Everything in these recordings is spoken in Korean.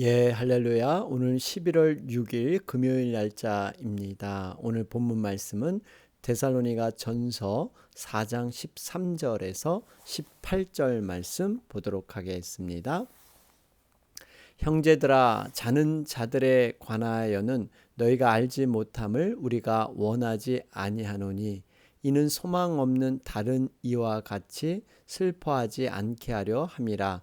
예, 할렐루야. 오늘 11월 6일 금요일 날짜입니다. 오늘 본문 말씀은 데살로니가 전서 4장 13절에서 18절 말씀 보도록 하겠습니다. 형제들아 자는 자들에 관하여는 너희가 알지 못함을 우리가 원하지 아니하노니 이는 소망 없는 다른 이와 같이 슬퍼하지 않게 하려 함이라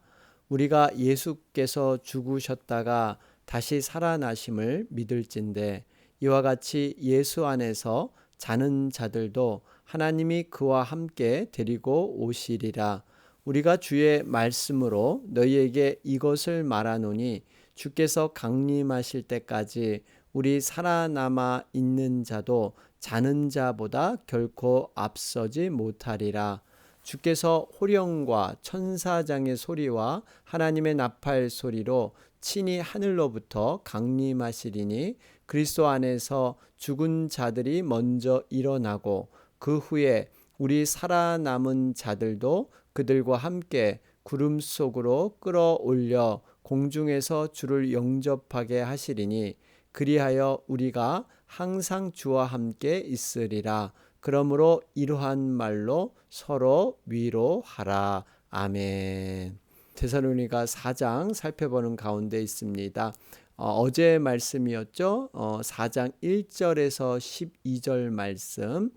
우리가 예수께서 죽으셨다가 다시 살아나심을 믿을진데 이와 같이 예수 안에서 자는 자들도 하나님이 그와 함께 데리고 오시리라. 우리가 주의 말씀으로 너희에게 이것을 말하노니 주께서 강림하실 때까지 우리 살아남아 있는 자도 자는 자보다 결코 앞서지 못하리라. 주께서 호령과 천사장의 소리와 하나님의 나팔 소리로 친히 하늘로부터 강림하시리니 그리스도 안에서 죽은 자들이 먼저 일어나고 그 후에 우리 살아남은 자들도 그들과 함께 구름 속으로 끌어올려 공중에서 주를 영접하게 하시리니 그리하여 우리가 항상 주와 함께 있으리라. 그러므로 이러한 말로 서로 위로하라. 아멘. 데살로니가 4장 살펴보는 가운데 있습니다. 어, 제 말씀이었죠. 어, 4장 1절에서 12절 말씀.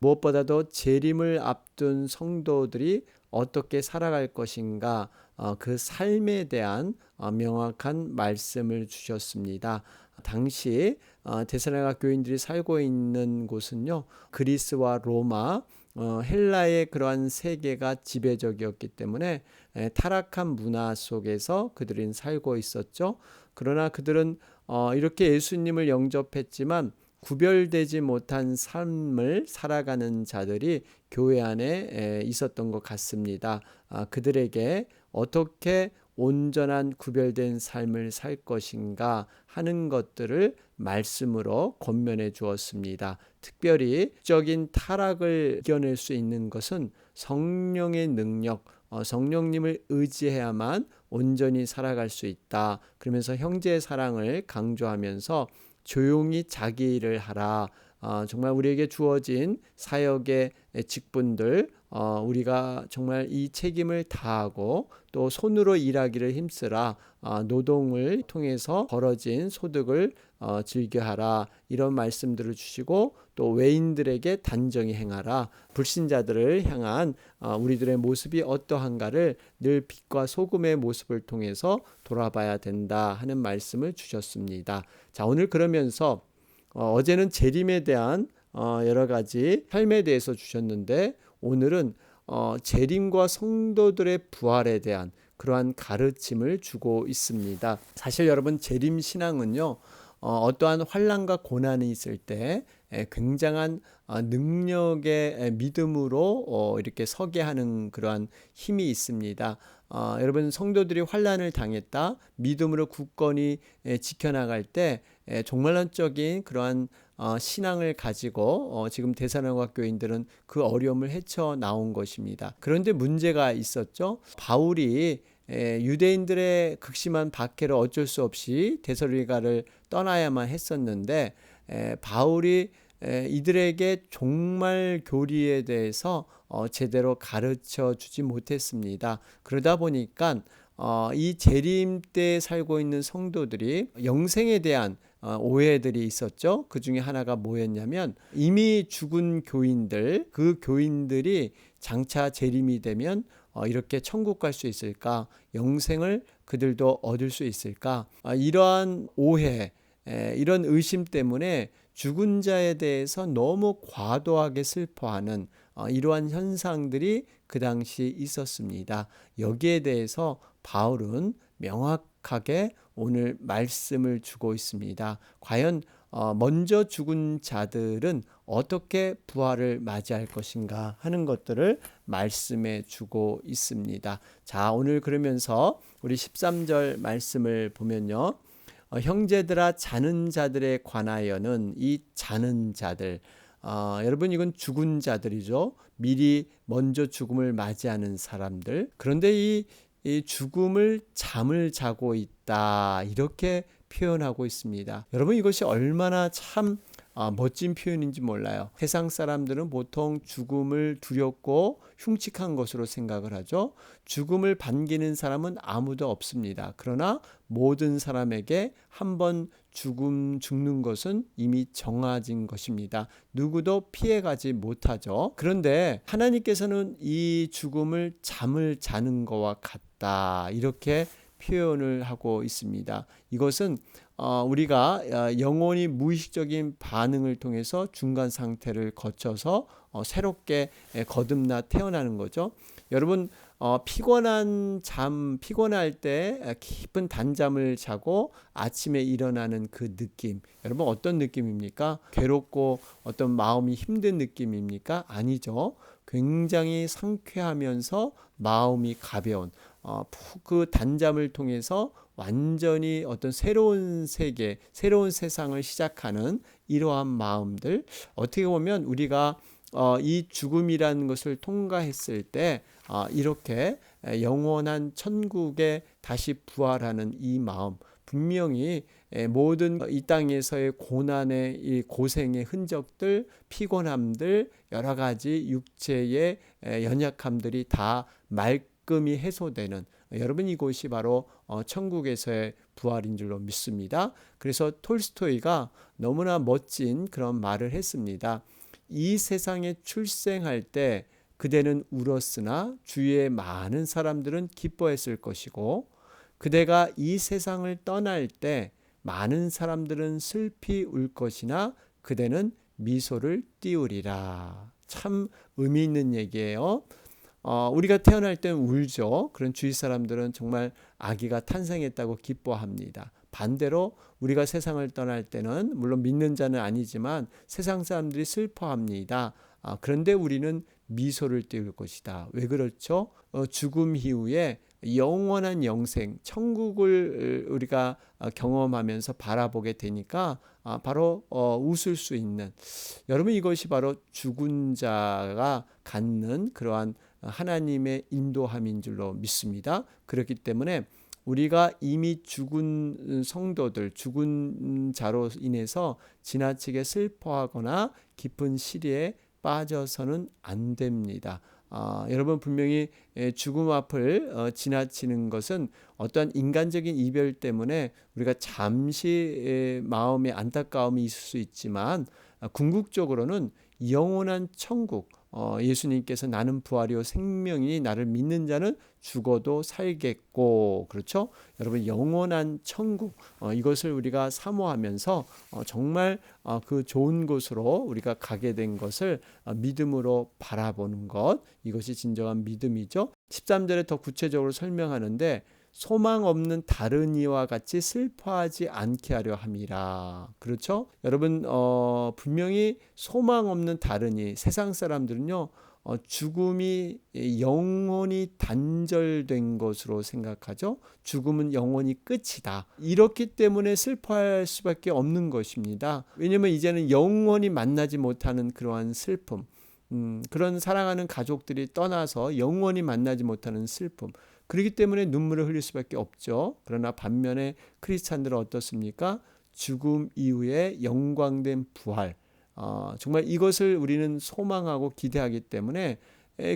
무엇보다도 재림을 앞둔 성도들이 어떻게 살아갈 것인가 어, 그 삶에 대한 어, 명확한 말씀을 주셨습니다. 당시 어, 데살로니가 교인들이 살고 있는 곳은요 그리스와 로마 어, 헬라의 그러한 세계가 지배적이었기 때문에 에, 타락한 문화 속에서 그들은 살고 있었죠. 그러나 그들은 어, 이렇게 예수님을 영접했지만 구별되지 못한 삶을 살아가는 자들이 교회 안에 에, 있었던 것 같습니다. 아, 그들에게 어떻게 온전한 구별된 삶을 살 것인가 하는 것들을 말씀으로 권면해 주었습니다. 특별히 적인 타락을 이겨낼 수 있는 것은 성령의 능력, 어, 성령님을 의지해야만 온전히 살아갈 수 있다. 그러면서 형제의 사랑을 강조하면서 조용히 자기 일을 하라. 어, 정말 우리에게 주어진 사역의 직분들 어, 우리가 정말 이 책임을 다하고 또 손으로 일하기를 힘쓰라. 어, 노동을 통해서 벌어진 소득을 어, 즐겨하라. 이런 말씀들을 주시고 또 외인들에게 단정히 행하라. 불신자들을 향한 어, 우리들의 모습이 어떠한가를 늘 빛과 소금의 모습을 통해서 돌아봐야 된다 하는 말씀을 주셨습니다. 자 오늘 그러면서 어, 어제는 재림에 대한 어, 여러 가지 삶에 대해서 주셨는데 오늘은 어, 재림과 성도들의 부활에 대한 그러한 가르침을 주고 있습니다. 사실 여러분 재림 신앙은요. 어, 어떠한 환란과 고난이 있을 때 굉장한 어, 능력의 믿음으로 어, 이렇게 서게 하는 그러한 힘이 있습니다. 어, 여러분 성도들이 환란을 당했다 믿음으로 굳건히 지켜나갈 때 종말론적인 그러한 어, 신앙을 가지고 어, 지금 대사로가 교인들은 그 어려움을 헤쳐 나온 것입니다. 그런데 문제가 있었죠. 바울이 유대인들의 극심한 박해로 어쩔 수 없이 데살로니가를 떠나야만 했었는데 바울이 이들에게 종말 교리에 대해서 어, 제대로 가르쳐 주지 못했습니다. 그러다 보니까 이 재림 때 살고 있는 성도들이 영생에 대한 어, 오해들이 있었죠. 그 중에 하나가 뭐였냐면 이미 죽은 교인들, 그 교인들이 장차 재림이 되면 어, 이렇게 천국 갈 수 있을까? 영생을 그들도 얻을 수 있을까? 아, 이러한 오해, 이런 의심 때문에 죽은 자에 대해서 너무 과도하게 슬퍼하는 어, 이러한 현상들이 그 당시 있었습니다. 여기에 대해서 바울은 명확하게 오늘 말씀을 주고 있습니다. 과연 어, 먼저 죽은 자들은 어떻게 부활을 맞이할 것인가 하는 것들을 말씀해 주고 있습니다. 자, 오늘 그러면서 우리 13절 말씀을 보면요. 어, 형제들아 자는 자들에 관하여는 이 자는 자들 어, 여러분 이건 죽은 자들이죠. 미리 먼저 죽음을 맞이하는 사람들. 그런데 이 이 죽음을 잠을 자고 있다. 이렇게 표현하고 있습니다. 여러분 이것이 얼마나 참 아, 멋진 표현인지 몰라요. 세상 사람들은 보통 죽음을 두렵고 흉측한 것으로 생각을 하죠. 죽음을 반기는 사람은 아무도 없습니다. 그러나 모든 사람에게 한번 죽음 죽는 것은 이미 정해진 것입니다. 누구도 피해가지 못하죠. 그런데 하나님께서는 이 죽음을 잠을 자는 것과 같다. 이렇게 표현을 하고 있습니다. 이것은 어, 우리가 어, 영혼이 무의식적인 반응을 통해서 중간 상태를 거쳐서 어, 새롭게 거듭나 태어나는 거죠. 여러분 피곤한 잠 피곤할 때 깊은 단잠을 자고 아침에 일어나는 그 느낌 여러분 어떤 느낌입니까? 괴롭고 어떤 마음이 힘든 느낌입니까? 아니죠. 굉장히 상쾌하면서 마음이 가벼운 어, 그 단잠을 통해서 완전히 어떤 새로운 세계, 새로운 세상을 시작하는 이러한 마음들 어떻게 보면 우리가 어, 이 죽음이라는 것을 통과했을 때 어, 이렇게 영원한 천국에 다시 부활하는 이 마음 분명히 모든 이 땅에서의 고난의 이 고생의 흔적들, 피곤함들, 여러 가지 육체의 연약함들이 다 말끔히 해소되는 여러분 이곳이 바로 어, 천국에서의 부활인 줄로 믿습니다. 그래서 톨스토이가 너무나 멋진 그런 말을 했습니다. 이 세상에 출생할 때 그대는 울었으나 주위의 많은 사람들은 기뻐했을 것이고 그대가 이 세상을 떠날 때 많은 사람들은 슬피 울 것이나 그대는 미소를 띄우리라. 참 의미 있는 얘기예요. 어, 우리가 태어날 땐 울죠. 그런 주위 사람들은 정말 아기가 탄생했다고 기뻐합니다. 반대로 우리가 세상을 떠날 때는 물론 믿는 자는 아니지만 세상 사람들이 슬퍼합니다. 아, 그런데 우리는 미소를 띄울 것이다. 왜 그렇죠? 어, 죽음 이후에 영원한 영생, 천국을 우리가 경험하면서 바라보게 되니까 아, 바로 어, 웃을 수 있는 여러분 이것이 바로 죽은 자가 갖는 그러한 하나님의 인도함인 줄로 믿습니다. 그렇기 때문에 우리가 이미 죽은 성도들, 죽은 자로 인해서 지나치게 슬퍼하거나 깊은 시리에 빠져서는 안 됩니다. 아, 여러분 분명히 죽음 앞을 어, 지나치는 것은 어떠한 인간적인 이별 때문에 우리가 잠시 마음의 안타까움이 있을 수 있지만 아, 궁극적으로는 영원한 천국 어, 예수님께서 나는 부활이요 생명이 나를 믿는 자는 죽어도 살겠고 그렇죠? 여러분 영원한 천국 어, 이것을 우리가 사모하면서 어, 정말 어, 그 좋은 곳으로 우리가 가게 된 것을 어, 믿음으로 바라보는 것 이것이 진정한 믿음이죠. 13절에 더 구체적으로 설명하는데 소망 없는 다른 이와 같이 슬퍼하지 않게 하려 함이라. 그렇죠? 여러분 어, 분명히 소망 없는 다른 이 세상 사람들은요. 어, 죽음이 영원히 단절된 것으로 생각하죠. 죽음은 영원히 끝이다. 이렇기 때문에 슬퍼할 수밖에 없는 것입니다. 왜냐하면 이제는 영원히 만나지 못하는 그러한 슬픔, 음, 그런 사랑하는 가족들이 떠나서 영원히 만나지 못하는 슬픔. 그렇기 때문에 눈물을 흘릴 수밖에 없죠. 그러나 반면에 크리스찬들은 어떻습니까? 죽음 이후에 영광된 부활. 어, 정말 이것을 우리는 소망하고 기대하기 때문에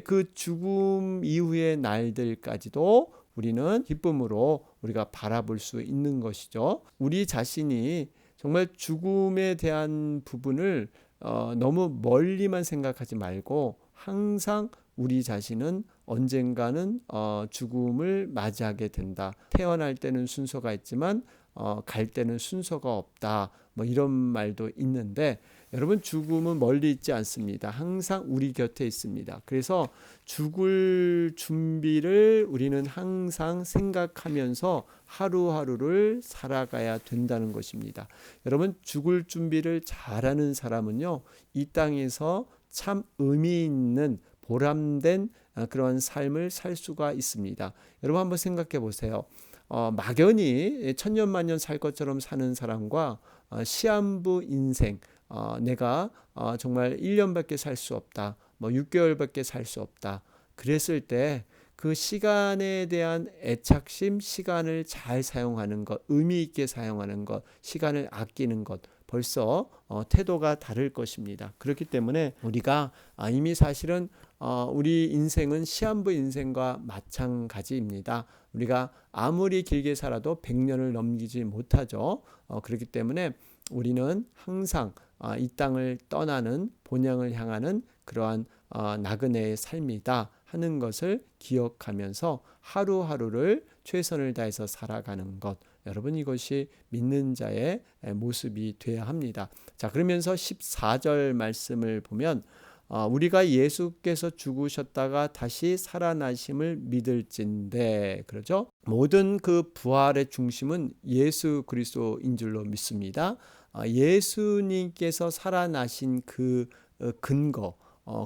그 죽음 이후의 날들까지도 우리는 기쁨으로 우리가 바라볼 수 있는 것이죠. 우리 자신이 정말 죽음에 대한 부분을 어, 너무 멀리만 생각하지 말고 항상 우리 자신은 언젠가는 어, 죽음을 맞이하게 된다. 태어날 때는 순서가 있지만 어, 갈 때는 순서가 없다. 뭐 이런 말도 있는데 여러분 죽음은 멀리 있지 않습니다. 항상 우리 곁에 있습니다. 그래서 죽을 준비를 우리는 항상 생각하면서 하루하루를 살아가야 된다는 것입니다. 여러분 죽을 준비를 잘하는 사람은요. 이 땅에서 참 의미 있는 보람된 어, 그런 삶을 살 수가 있습니다. 여러분 한번 생각해 보세요. 어, 막연히 천년만년 살 것처럼 사는 사람과 어, 시한부 인생, 어, 내가 어, 정말 1년밖에 살 수 없다, 뭐 6개월밖에 살 수 없다. 그랬을 때 그 시간에 대한 애착심, 시간을 잘 사용하는 것, 의미 있게 사용하는 것, 시간을 아끼는 것, 벌써 어, 태도가 다를 것입니다. 그렇기 때문에 우리가 아, 이미 사실은 어, 우리 인생은 시한부 인생과 마찬가지입니다. 우리가 아무리 길게 살아도 100년을 넘기지 못하죠. 어, 그렇기 때문에 우리는 항상 아, 이 땅을 떠나는 본향을 향하는 그러한 어, 나그네의 삶이다 하는 것을 기억하면서 하루하루를 최선을 다해서 살아가는 것. 여러분 이것이 믿는 자의 모습이 되어야 합니다. 자, 그러면서 14절 말씀을 보면 어, 우리가 예수께서 죽으셨다가 다시 살아나심을 믿을진데 그러죠. 모든 그 부활의 중심은 예수 그리스도인 줄로 믿습니다. 어, 예수님께서 살아나신 그 어, 근거,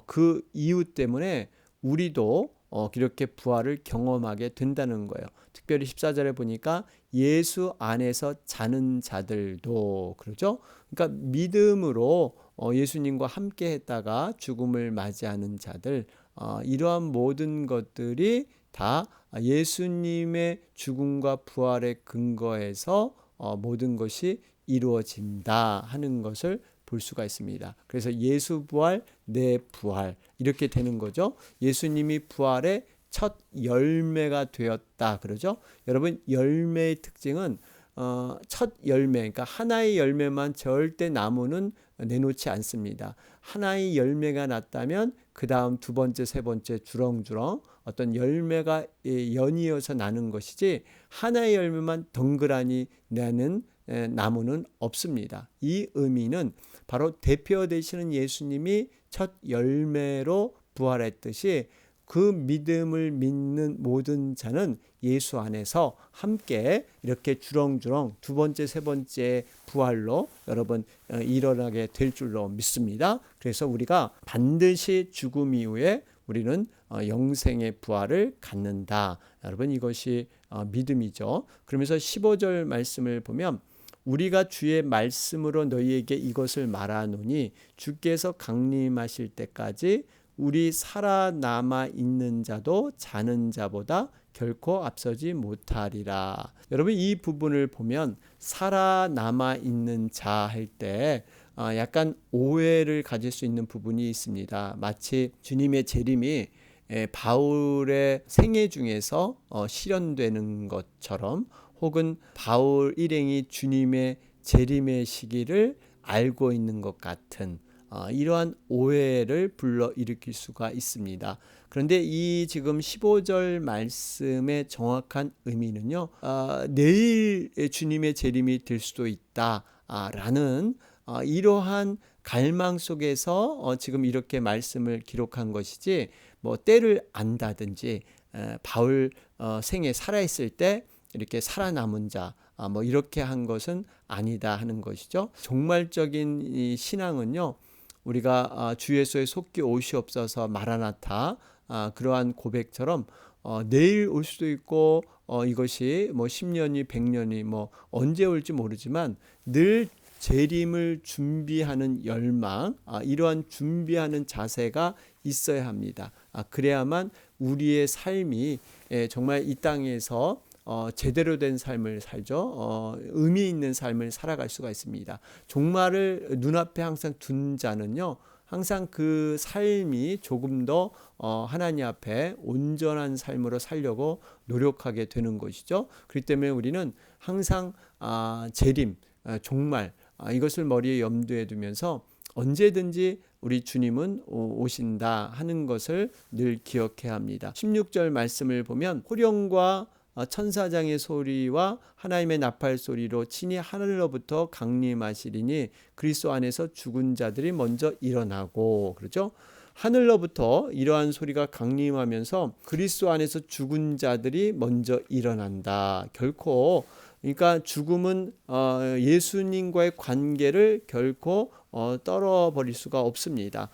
그 이유 때문에 우리도 이렇게 부활을 경험하게 된다는 거예요. 특별히 14절에 보니까 예수 안에서 자는 자들도 그러죠. 그러니까 믿음으로 어, 예수님과 함께 했다가 죽음을 맞이하는 자들 어, 이러한 모든 것들이 다 예수님의 죽음과 부활의 근거에서 어, 모든 것이 이루어진다 하는 것을 볼 수가 있습니다. 그래서 예수 부활, 내 부활 이렇게 되는 거죠. 예수님이 부활의 첫 열매가 되었다 그러죠. 여러분 열매의 특징은 어, 첫 열매, 그러니까 하나의 열매만 절대 나무는 내놓지 않습니다. 하나의 열매가 났다면 그 다음 두 번째, 세 번째 주렁주렁 어떤 열매가 연이어서 나는 것이지 하나의 열매만 덩그라니 내는 나무는 없습니다. 이 의미는 바로 대표 되시는 예수님이 첫 열매로 부활했듯이 그 믿음을 믿는 모든 자는 예수 안에서 함께 이렇게 주렁주렁 두 번째, 세 번째 부활로 여러분 어, 일어나게 될 줄로 믿습니다. 그래서 우리가 반드시 죽음 이후에 우리는 어, 영생의 부활을 갖는다. 여러분 이것이 어, 믿음이죠. 그러면서 15절 말씀을 보면 우리가 주의 말씀으로 너희에게 이것을 말하노니 주께서 강림하실 때까지 우리 살아남아 있는 자도 자는 자보다 결코 앞서지 못하리라. 여러분 이 부분을 보면 살아남아 있는 자 할때 어, 약간 오해를 가질 수 있는 부분이 있습니다. 마치 주님의 재림이 바울의 생애 중에서 어, 실현되는 것처럼 혹은 바울 일행이 주님의 재림의 시기를 알고 있는 것 같은 어, 이러한 오해를 불러 일으킬 수가 있습니다. 그런데 이 지금 15절 말씀의 정확한 의미는요, 어, 내일 주님의 재림이 될 수도 있다라는 어, 이러한 갈망 속에서 어, 지금 이렇게 말씀을 기록한 것이지, 뭐 때를 안다든지 에, 바울 어, 생에 살아있을 때 이렇게 살아남은 자, 아, 뭐 이렇게 한 것은 아니다 하는 것이죠. 종말적인 이 신앙은요. 우리가 아, 주 예수의 속기 오시옵소서 마라나타 아, 그러한 고백처럼 어, 내일 올 수도 있고 어, 이것이 뭐 10년이 100년이 뭐 언제 올지 모르지만 늘 재림을 준비하는 열망 아, 이러한 준비하는 자세가 있어야 합니다. 아, 그래야만 우리의 삶이 예, 정말 이 땅에서 어, 제대로 된 삶을 살죠. 어, 의미 있는 삶을 살아갈 수가 있습니다. 종말을 눈앞에 항상 둔 자는요. 항상 그 삶이 조금 더 어, 하나님 앞에 온전한 삶으로 살려고 노력하게 되는 것이죠. 그렇기 때문에 우리는 항상 아, 재림, 아, 종말 아, 이것을 머리에 염두에 두면서 언제든지 우리 주님은 오신다 하는 것을 늘 기억해야 합니다. 16절 말씀을 보면 호령과 어, 천사장의 소리와 하나님의 나팔 소리로 친히 하늘로부터 강림하시리니 그리스도 안에서 죽은 자들이 먼저 일어나고 그렇죠? 하늘로부터 이러한 소리가 강림하면서 그리스도 안에서 죽은 자들이 먼저 일어난다. 결코 그러니까 죽음은 어, 예수님과의 관계를 결코 어, 떨어버릴 수가 없습니다.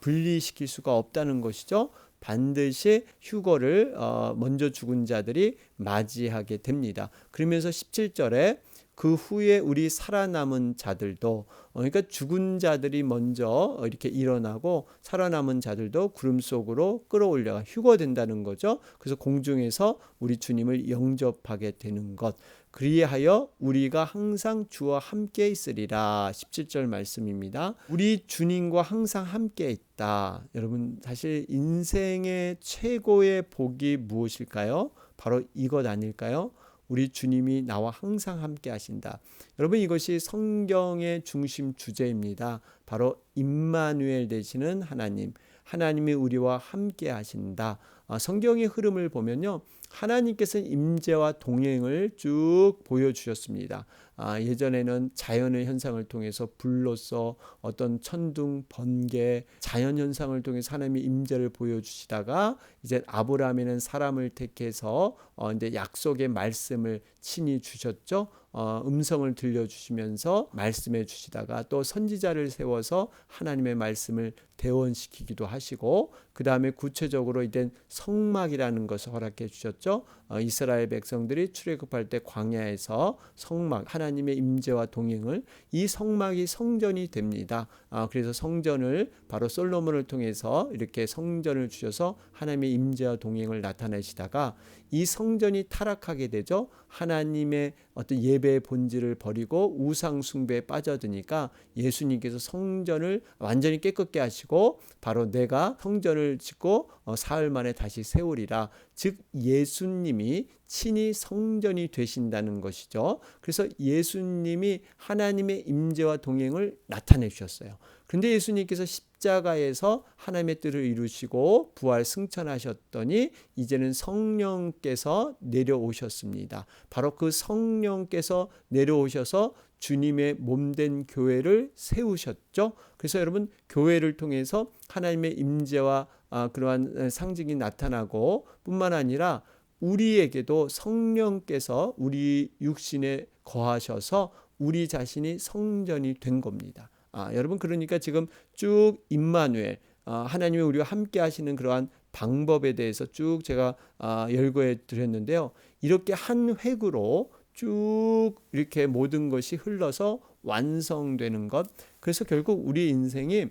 분리시킬 수가 없다는 것이죠. 반드시 휴거를 어, 먼저 죽은 자들이 맞이하게 됩니다. 그러면서 17절에 그 후에 우리 살아남은 자들도 어, 그러니까 죽은 자들이 먼저 이렇게 일어나고 살아남은 자들도 구름 속으로 끌어올려가 휴거된다는 거죠. 그래서 공중에서 우리 주님을 영접하게 되는 것. 그리하여 우리가 항상 주와 함께 있으리라. 17절 말씀입니다. 우리 주님과 항상 함께 있다. 여러분 사실 인생의 최고의 복이 무엇일까요? 바로 이것 아닐까요? 우리 주님이 나와 항상 함께 하신다. 여러분 이것이 성경의 중심 주제입니다. 바로 임마누엘 되시는 하나님. 하나님이 우리와 함께 하신다. 아, 성경의 흐름을 보면요. 하나님께서 임재와 동행을 쭉 보여주셨습니다. 아, 예전에는 자연의 현상을 통해서 불로서 어떤 천둥, 번개, 자연 현상을 통해서 하나님의 임재를 보여주시다가 이제 아브라함에는 사람을 택해서 어, 이제 약속의 말씀을 친히 주셨죠. 어, 음성을 들려주시면서 말씀해 주시다가 또 선지자를 세워서 하나님의 말씀을 대원시키기도 하시고 그 다음에 구체적으로 이제 성막이라는 것을 허락해 주셨죠. 어, 이스라엘 백성들이 출애굽할 때 광야에서 성막 하나님의 임재와 동행을 이 성막이 성전이 됩니다. 아, 그래서 성전을 바로 솔로몬을 통해서 이렇게 성전을 주셔서 하나님의 임재와 동행을 나타내시다가 이 성전이 타락하게 되죠. 하나님의 어떤 예배의 본질을 버리고 우상 숭배에 빠져드니까 예수님께서 성전을 완전히 깨끗게 하시고 바로 내가 성전을 짓고 어, 사흘 만에 다시 세우리라. 즉 예수님이 친히 성전이 되신다는 것이죠. 그래서 예수님이 하나님의 임재와 동행을 나타내 주셨어요. 그런데 예수님께서 십자가에서 하나님의 뜻을 이루시고 부활 승천하셨더니 이제는 성령께서 내려오셨습니다. 바로 그 성령께서 내려오셔서 주님의 몸된 교회를 세우셨죠. 그래서 여러분 교회를 통해서 하나님의 임재와 아, 그러한 상징이 나타나고 뿐만 아니라 우리에게도 성령께서 우리 육신에 거하셔서 우리 자신이 성전이 된 겁니다. 아, 여러분 그러니까 지금 쭉 임마누엘 아, 하나님이 우리와 함께 하시는 그러한 방법에 대해서 쭉 제가 아, 열거해 드렸는데요. 이렇게 한 획으로 쭉 이렇게 모든 것이 흘러서 완성되는 것. 그래서 결국 우리 인생이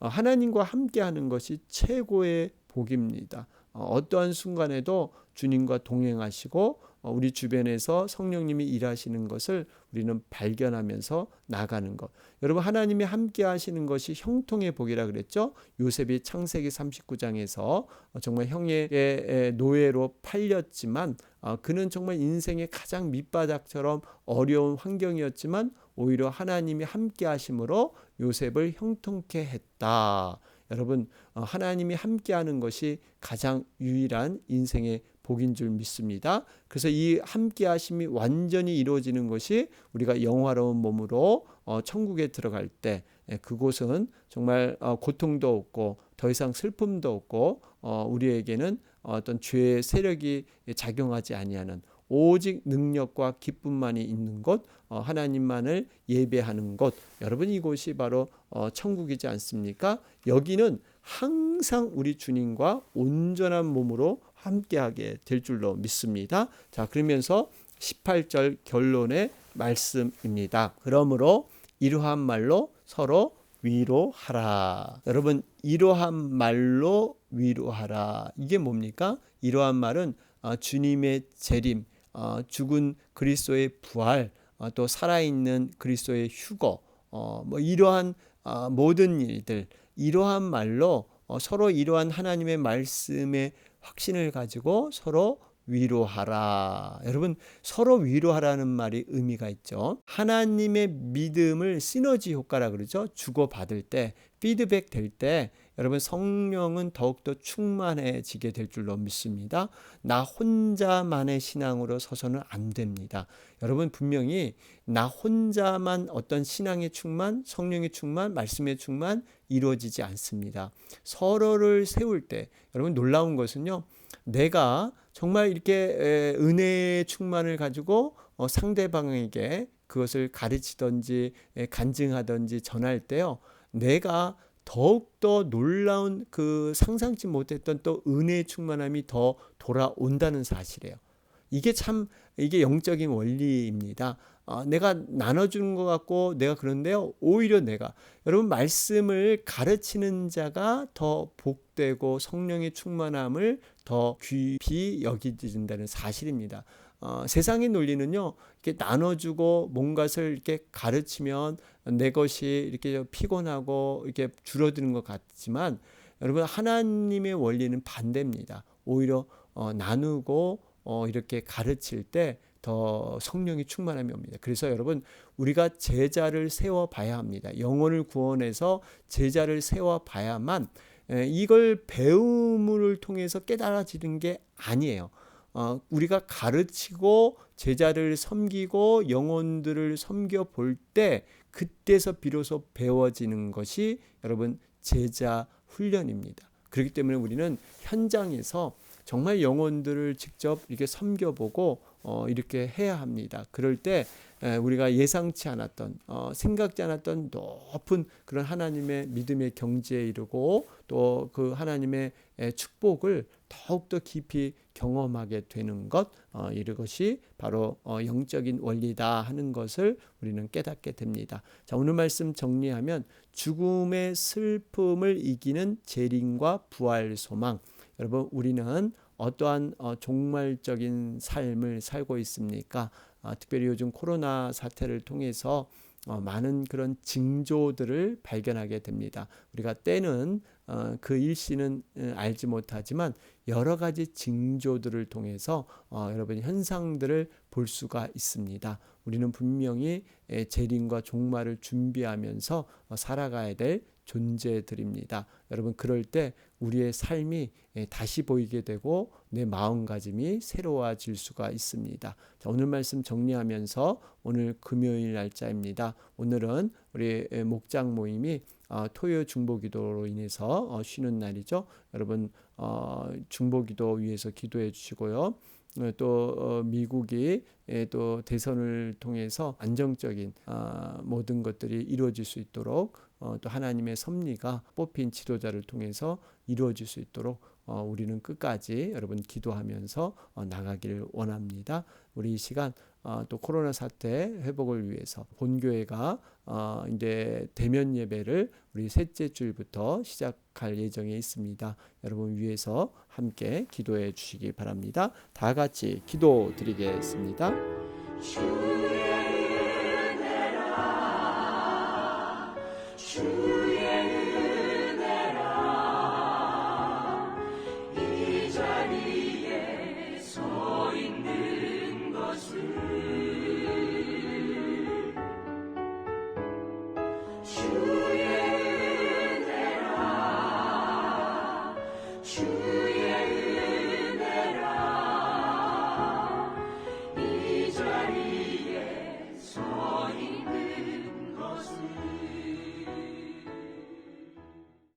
어, 하나님과 함께 하는 것이 최고의 복입니다. 어, 어떠한 순간에도 주님과 동행하시고 어, 우리 주변에서 성령님이 일하시는 것을 우리는 발견하면서 나가는 것. 여러분 하나님이 함께 하시는 것이 형통의 복이라 그랬죠. 요셉이 창세기 39장에서 정말 형의 노예로 팔렸지만 그는 정말 인생의 가장 밑바닥처럼 어려운 환경이었지만 오히려 하나님이 함께 하심으로 요셉을 형통케 했다. 여러분 어, 하나님이 함께 하는 것이 가장 유일한 인생의 복인 줄 믿습니다. 그래서 이 함께 하심이 완전히 이루어지는 것이 우리가 영화로운 몸으로 어, 천국에 들어갈 때 예, 그곳은 정말 어, 고통도 없고 더 이상 슬픔도 없고 우리에게는 어떤 죄의 세력이 작용하지 아니하는 오직 능력과 기쁨만이 있는 곳, 어, 하나님만을 예배하는 곳. 여러분 이곳이 바로 어, 천국이지 않습니까? 여기는 항상 우리 주님과 온전한 몸으로 함께하게 될 줄로 믿습니다. 자, 그러면서 18절 결론의 말씀입니다. 그러므로 이러한 말로 서로 위로하라. 여러분, 이러한 말로 위로하라. 이게 뭡니까? 이러한 말은 어, 주님의 재림, 어, 죽은 그리스도의 부활, 어, 또 살아있는 그리스도의 휴거, 어, 뭐 이러한 어, 모든 일들, 이러한 말로 어, 서로 이러한 하나님의 말씀의 확신을 가지고 서로 위로하라. 여러분, 서로 위로하라는 말이 의미가 있죠. 하나님의 믿음을 시너지 효과라 그러죠. 주고받을 때, 피드백 될 때, 여러분 성령은 더욱더 충만해지게 될 줄로 믿습니다. 나 혼자만의 신앙으로 서서는 안 됩니다. 여러분 분명히 나 혼자만 어떤 신앙의 충만, 성령의 충만, 말씀의 충만 이루어지지 않습니다. 서로를 세울 때 여러분 놀라운 것은요. 내가 정말 이렇게 은혜의 충만을 가지고 어, 상대방에게 그것을 가르치든지 간증하든지 전할 때요. 내가 더욱더 놀라운 그 상상치 못했던 또 은혜의 충만함이 더 돌아온다는 사실이에요. 이게 참 이게 영적인 원리입니다. 어, 내가 나눠주는 것 같고 내가 그런데요. 오히려 내가 여러분 말씀을 가르치는 자가 더 복되고 성령의 충만함을 더 귀히 여기진다는 사실입니다. 어, 세상의 논리는요, 이렇게 나눠주고 뭔가를 이렇게 가르치면 내 것이 이렇게 피곤하고 이렇게 줄어드는 것 같지만 여러분 하나님의 원리는 반대입니다. 오히려 어, 나누고 어, 이렇게 가르칠 때 더 성령이 충만함이 옵니다. 그래서 여러분 우리가 제자를 세워 봐야 합니다. 영혼을 구원해서 제자를 세워 봐야만 이걸 배움을 통해서 깨달아지는 게 아니에요. 어, 우리가 가르치고 제자를 섬기고 영혼들을 섬겨 볼 때 그때서 비로소 배워지는 것이 여러분 제자 훈련입니다. 그렇기 때문에 우리는 현장에서 정말 영혼들을 직접 이렇게 섬겨보고 어, 이렇게 해야 합니다. 그럴 때 에, 우리가 예상치 않았던 어, 생각지 않았던 높은 그런 하나님의 믿음의 경지에 이르고 또 그 하나님의 에, 축복을 더욱더 깊이 경험하게 되는 것 어, 이것이 바로 어, 영적인 원리다 하는 것을 우리는 깨닫게 됩니다. 자 오늘 말씀 정리하면 죽음의 슬픔을 이기는 재림과 부활 소망 여러분 우리는 어떠한 어, 종말적인 삶을 살고 있습니까? 어, 특별히 요즘 코로나 사태를 통해서 어, 많은 그런 징조들을 발견하게 됩니다. 우리가 때는 어, 그 일시는 어, 알지 못하지만 여러 가지 징조들을 통해서 어, 여러분 현상들을 볼 수가 있습니다. 우리는 분명히 재림과 종말을 준비하면서 어, 살아가야 될 존재들입니다. 여러분 그럴 때 우리의 삶이 예, 다시 보이게 되고 내 마음가짐이 새로워질 수가 있습니다. 자, 오늘 말씀 정리하면서 오늘 금요일 날짜입니다. 오늘은 우리 목장 모임이 어, 토요 중보기도로 인해서 어, 쉬는 날이죠. 여러분 어, 중보기도 위해서 기도해 주시고요. 어, 또 어, 미국이 예, 또 대선을 통해서 안정적인 아, 모든 것들이 이루어질 수 있도록 어, 또 하나님의 섭리가 뽑힌 지도자를 통해서 이루어질 수 있도록 우리는 끝까지 여러분 기도하면서 나가기를 원합니다. 우리 이 시간 또 코로나 사태 회복을 위해서 본교회가 이제 대면 예배를 우리 셋째 주일부터 시작할 예정에 있습니다. 여러분 위해서 함께 기도해 주시기 바랍니다. 다 같이 기도 드리겠습니다. 주의